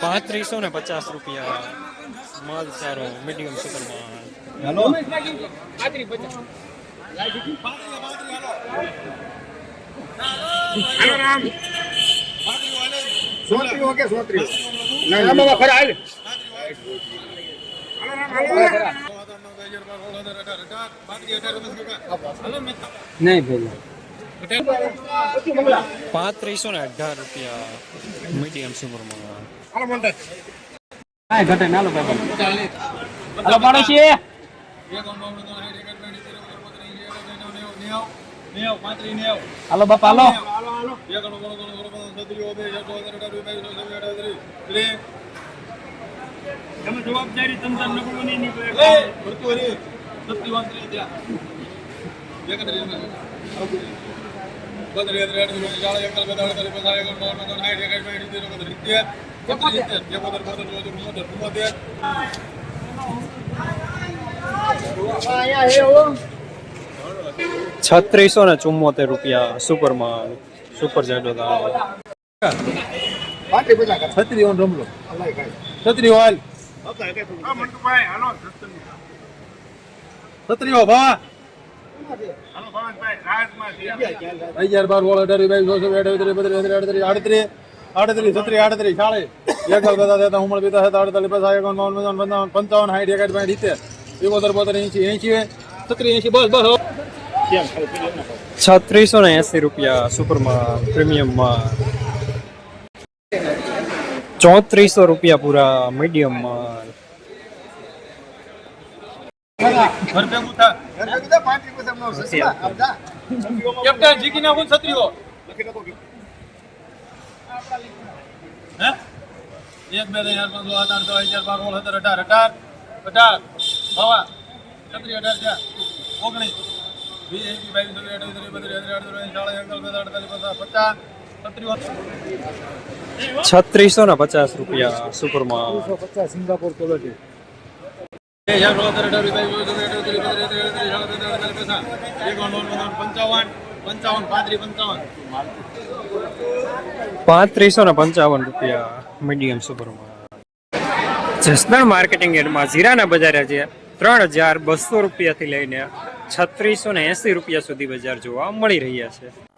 પાંત્રીસો ને પચાસ રૂપિયા માલ સારો મીડિયમ સુપરમાં હેલો સોત્રી ઓકે સોત્રી પાંત્રીસો ને અઢાર રૂપિયા મીડિયમ સુપરમાં ઘટે નાલો ભાઈ હલો પાડોશી હાલો બાપા હાલો જવાબદારી તંત્ર નબળું નીકળે છત્રીસો ને ચુમ્મોતેર રૂપિયા સુપરમાં સુપર કર. છત્રી રમલો. છત્રી હાલ મંટુભાઈ હાલો છત્રી હો ભા. અગિયાર બાર સોળ અઢાર બાવીસ બત્રીસ આડત્રીસ પંચાવન પંચાવન પંચાવન સાઠ એકાઠ પાંઠ સિત્તેર એકોતેર એંશી એંશી છત્રીસ એંશી બસ બસ છત્રીસો ને એસી રૂપિયા સુપરમાં પ્રીમિયમમાં ચોત્રીસો રૂપિયા પૂરા પચાસ જા. કેપ્ટન જીકી એક બે ત્રણ ચાર પાંચ છ સાત આઠ નવ અગિયાર બાર સોળ સત્તર અઢાર અઢાર અઢાર હવા છત્રી અઢાર ચાર ઓગણીસ વીસ એકવીસ બાવીસ ચોવીસ પચાસ પચાસ છત્રીસો ને પચાસ રૂપિયા સુપરમાં. પચાસ સિંગાપોર પાંત્રીસ ને પંચાવન રૂપિયા મીડિયમ સુપરમાં. જસદણ માર્કેટિંગ યાર્ડમાં જીરાના બજાર આજે ત્રણ હજાર બસો રૂપિયાથી લઈને છત્રીસો ને એસી રૂપિયા સુધી બજાર જોવા મળી રહ્યા છે.